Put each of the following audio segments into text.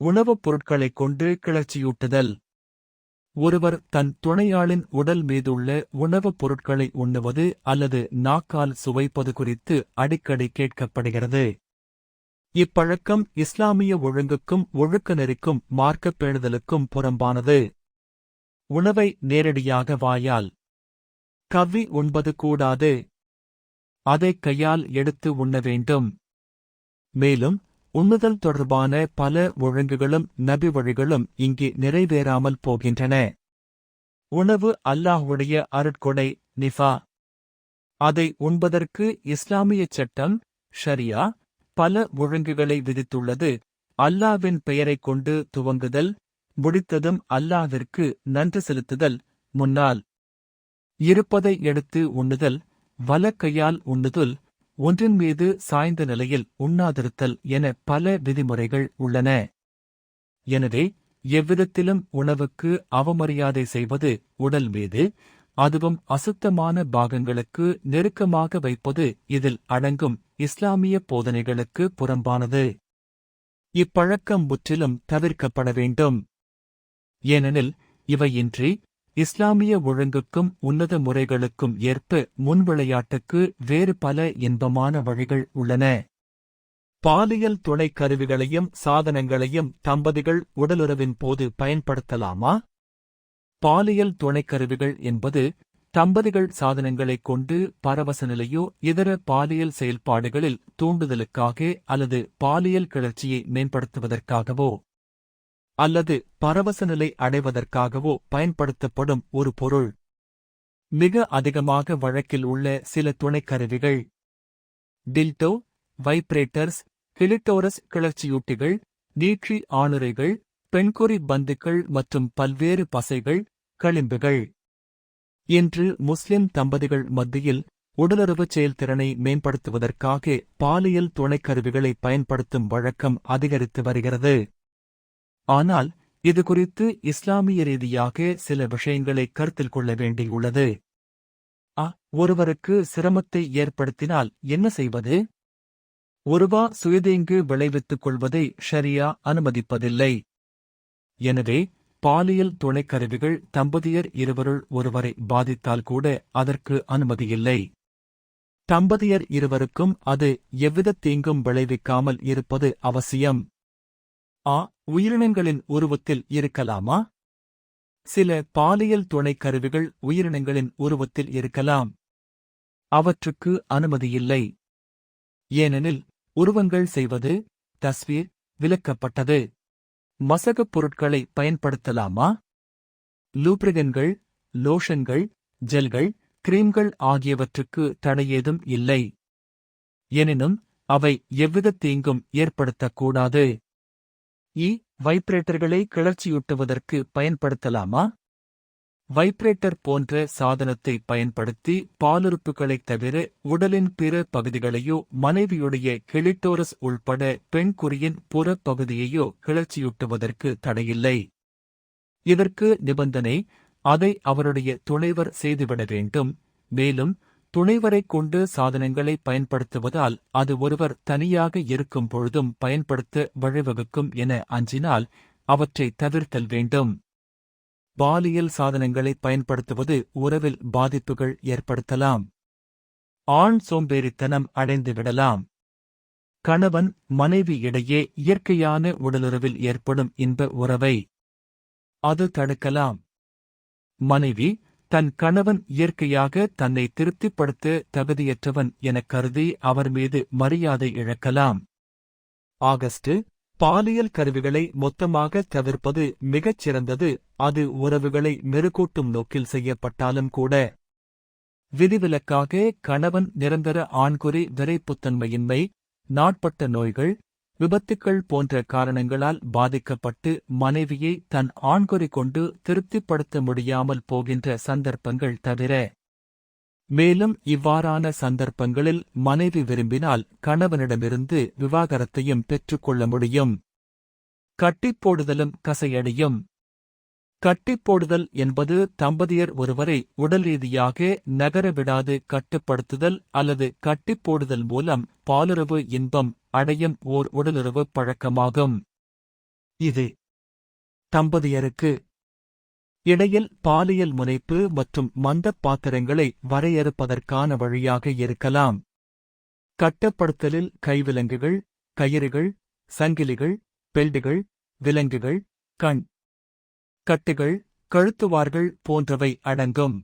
உணவுப் பொருட்களைக் கொண்டு கிளர்ச்சியூட்டுதல். ஒருவர் தன் துணையாளின் உடல் மீதுள்ள உணவுப் பொருட்களை உண்ணுவது அல்லது நாக்கால் சுவைப்பது குறித்து அடிக்கடி கேட்கப்படுகிறது. இப்பழக்கம் இஸ்லாமிய ஒழுங்குக்கும் ஒழுக்க நெறிக்கும் மார்க்கப் பேணுதலுக்கும் புறம்பானது. உணவை நேரடியாக வாயால். கவ்வி உண்பது கூடாது. அதை கையால் எடுத்து உண்ண வேண்டும். மேலும் உண்ணுதல் தொடர்பான பல ஒழுங்குகளும் நபி வழிகளும் இங்கே நிறைவேறாமல் போகின்றன. உணவு அல்லாஹ்வுடைய அருட்கொடை நிஃபா. அதை உண்பதற்கு இஸ்லாமிய சட்டம் ஷரியா பல ஒழுங்குகளை விதித்துள்ளது. அல்லாவின் பெயரைக் கொண்டு துவங்குதல் முடித்ததும் அல்லாவிற்கு நன்றி செலுத்துதல் முன்னால் இருப்பதை எடுத்து உண்ணுதல் வலக்கையால் உண்ணுதல் ஒன்றின் மீது சாய்ந்த நிலையில் உண்ணாதிருத்தல் என பல விதிமுறைகள் உள்ளன. எனவே எவ்விதத்திலும் உணவுக்கு அவமரியாதை செய்வது உடல் மீது அதுவும் அசுத்தமான பாகங்களுக்கு நெருக்கமாக வைப்பது இதில் அடங்கும் இஸ்லாமிய போதனைகளுக்கு புறம்பானது. இப்பழக்கம் முற்றிலும் தவிர்க்கப்பட வேண்டும். ஏனெனில் இவையின்றி இஸ்லாமிய ஒழுங்குக்கும் உன்னத முறைகளுக்கும் ஏற்ப முன்விளையாட்டுக்கு வேறு பல இன்பமான வழிகள் உள்ளன. பாலியல் துணைக் கருவிகளையும் சாதனங்களையும் தம்பதிகள் உடலுறவின் போது பயன்படுத்தலாமா? பாலியல் துணைக் கருவிகள் என்பது தம்பதிகள் சாதனங்களைக் கொண்டு பரவச நிலையோ இதர பாலியல் செயல்பாடுகளில் தூண்டுதலுக்காக அல்லது பாலியல் கிளர்ச்சியை மேம்படுத்துவதற்காகவோ அல்லது பரவச நிலை அடைவதற்காகவோ பயன்படுத்தப்படும் ஒரு பொருள். மிக அதிகமாக வழக்கில் உள்ள சில துணைக்கருவிகள். டில்டோ வைப்ரேட்டர்ஸ் கிளிட்டோரஸ் கிளர்ச்சியூட்டிகள் நீட்சி ஆணுரைகள் பெண்குறி பந்துக்கள் மற்றும் பல்வேறு பசைகள் களிம்புகள். இன்று முஸ்லிம் தம்பதிகள் மத்தியில் உடலுறவுச் செயல்திறனை மேம்படுத்துவதற்காக பாலியல் துணைக்கருவிகளை பயன்படுத்தும் வழக்கம் அதிகரித்து வருகிறது. ஆனால் இது குறித்து இஸ்லாமிய ரீதியாக சில விஷயங்களை கருத்தில் கொள்ள வேண்டியுள்ளது. அ ஒருவருக்கு சிரமத்தை ஏற்படுத்தினால் என்ன செய்வது? ஒருவா சுயதீங்கு விளைவித்துக் கொள்வதை ஷரியா அனுமதிப்பதில்லை. எனவே பாலியல் துணைக்கருவிகள் தம்பதியர் இருவருள் ஒருவரை பாதித்தால் கூட அதற்கு அனுமதியில்லை தம்பதியர் இருவருக்கும் அது எவ்வித தீங்கும் விளைவிக்காமல் இருப்பது அவசியம். ஆ உயிரினங்களின் உருவத்தில் இருக்கலாமா? சில பாலியல் துணைக் கருவிகள் உயிரினங்களின் உருவத்தில் இருக்கலாம். அவற்றுக்கு அனுமதியில்லை ஏனெனில் உருவங்கள் செய்வது தஸ்வீர் விலக்கப்பட்டது மசகப் பொருட்களை பயன்படுத்தலாமா? லூப்ரிகன்கள் லோஷன்கள் ஜெல்கள் கிரீம்கள் ஆகியவற்றுக்கு தடையேதும் இல்லை. எனினும் அவை எவ்வித தீங்கும் ஏற்படுத்தக்கூடாது இ வைப்ரேட்டர்களை கிளர்ச்சியூட்டுவதற்கு பயன்படுத்தலாமா? வைப்ரேட்டர் போன்ற சாதனத்தை பயன்படுத்தி பாலுறுப்புகளைத் தவிர உடலின் பிற பகுதிகளையோ மனைவியுடைய கிளிட்டோரஸ் உள்பட பெண்குறியின் புற பகுதியையோ கிளர்ச்சியூட்டுவதற்கு தடையில்லை. இதற்கு நிபந்தனை அதை அவருடைய துணைவர் செய்துவிட வேண்டும். மேலும் துணைவரைக் கொண்டு சாதனங்களை பயன்படுத்துவதால் அது ஒருவர் தனியாக இருக்கும் பொழுதும் பயன்படுத்த வழிவகுக்கும் என அஞ்சினால் அவற்றை தவிர்த்தல் வேண்டும். பாலியல் சாதனங்களை பயன்படுத்துவது உறவில் பாதிப்புகள் ஏற்படுத்தலாம். ஆண் சோம்பேறித்தனம் அடைந்துவிடலாம் கணவன் மனைவி இடையே இயற்கையான உடலுறவில் ஏற்படும் இன்ப உறவை அது தடுக்கலாம். மனைவி தன் கணவன் இயற்கையாக தன்னை திருப்திப்படுத்த தகுதியற்றவன் எனக் கருதி அவர் மீது மரியாதை இழக்கலாம். ஆகஸ்ட் பாலியல் கருவிகளை மொத்தமாக தவிர்ப்பது மிகச் சிறந்தது அது உறவுகளை மெருகூட்டும் நோக்கில் செய்யப்பட்டாலும் கூட. விதிவிலக்காக கணவன் நிரந்தர ஆண்குறி விரைப்புத்தன்மையின்மை நாட்பட்ட நோய்கள் விபத்துக்கள் போன்ற காரணங்களால் பாதிக்கப்பட்டு மனைவியை தன் ஆண்குறி கொண்டு திருப்திப்படுத்த முடியாமல் போகின்ற சந்தர்ப்பங்கள் தவிர. மேலும் இவ்வாறான சந்தர்ப்பங்களில் மனைவி விரும்பினால் கணவனிடமிருந்து விவாகரத்தையும் பெற்றுக்கொள்ள முடியும். கட்டிப்போடுதலும் கசையடியும். கட்டிப்போடுதல் என்பது தம்பதியர் ஒருவரை உடல் ரீதியாக நகர விடாது கட்டுப்படுத்துதல் அல்லது கட்டிப்போடுதல் மூலம் பாலுறவு இன்பம் அடையும் ஓர் உடலுறவு பழக்கமாகும். இது தம்பதியருக்கு இடையில் பாலியல் முனைப்பு மற்றும் மந்தப் பாத்திரங்களை வரையறுப்பதற்கான வழியாக இருக்கலாம். கட்டப்படுத்தலில் கைவிலங்குகள் கயிறுகள் சங்கிலிகள் பெல்டுகள் விலங்குகள் கண் கட்டுகள் கழுத்துவார்கள் போன்றவை அடங்கும்.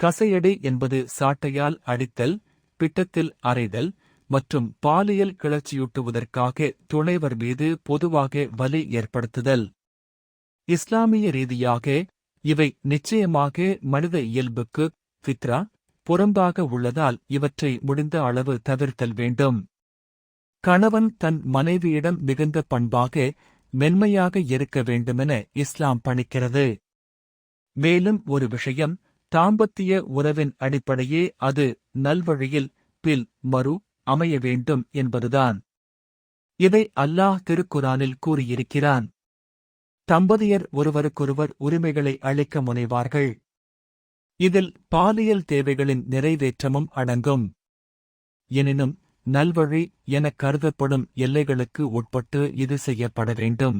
கசையடி என்பது சாட்டையால் அடித்தல் பிட்டத்தில் அறைதல் மற்றும் பாலியல் கிளர்ச்சியூட்டுவதற்காக துணைவர் மீது பொதுவாக வலி ஏற்படுத்துதல். இஸ்லாமிய ரீதியாக இவை நிச்சயமாக மனித இயல்புக்கு ஃபித்ரா புறம்பாக உள்ளதால் இவற்றை முடிந்த அளவு தவிர்த்தல் வேண்டும். கணவன் தன் மனைவியிடம் மிகுந்த பண்பாக மென்மையாக இருக்க வேண்டுமென இஸ்லாம் பணிக்கிறது. மேலும் ஒரு விஷயம் தாம்பத்திய உறவின் அடிப்படையே அது நல்வழியில் பில் மறு அமைய வேண்டும் என்பதுதான். இதை அல்லாஹ் திருக்குரானில் கூறியிருக்கிறான். தம்பதியர் ஒருவருக்கொருவர் உரிமைகளை அளிக்க முனைவார்கள். இதில் பாலியல் தேவைகளின் நிறைவேற்றமும் அடங்கும். எனினும் நல்வழி எனக் கருதப்படும் எல்லைகளுக்கு உட்பட்டு இது செய்யப்பட வேண்டும்.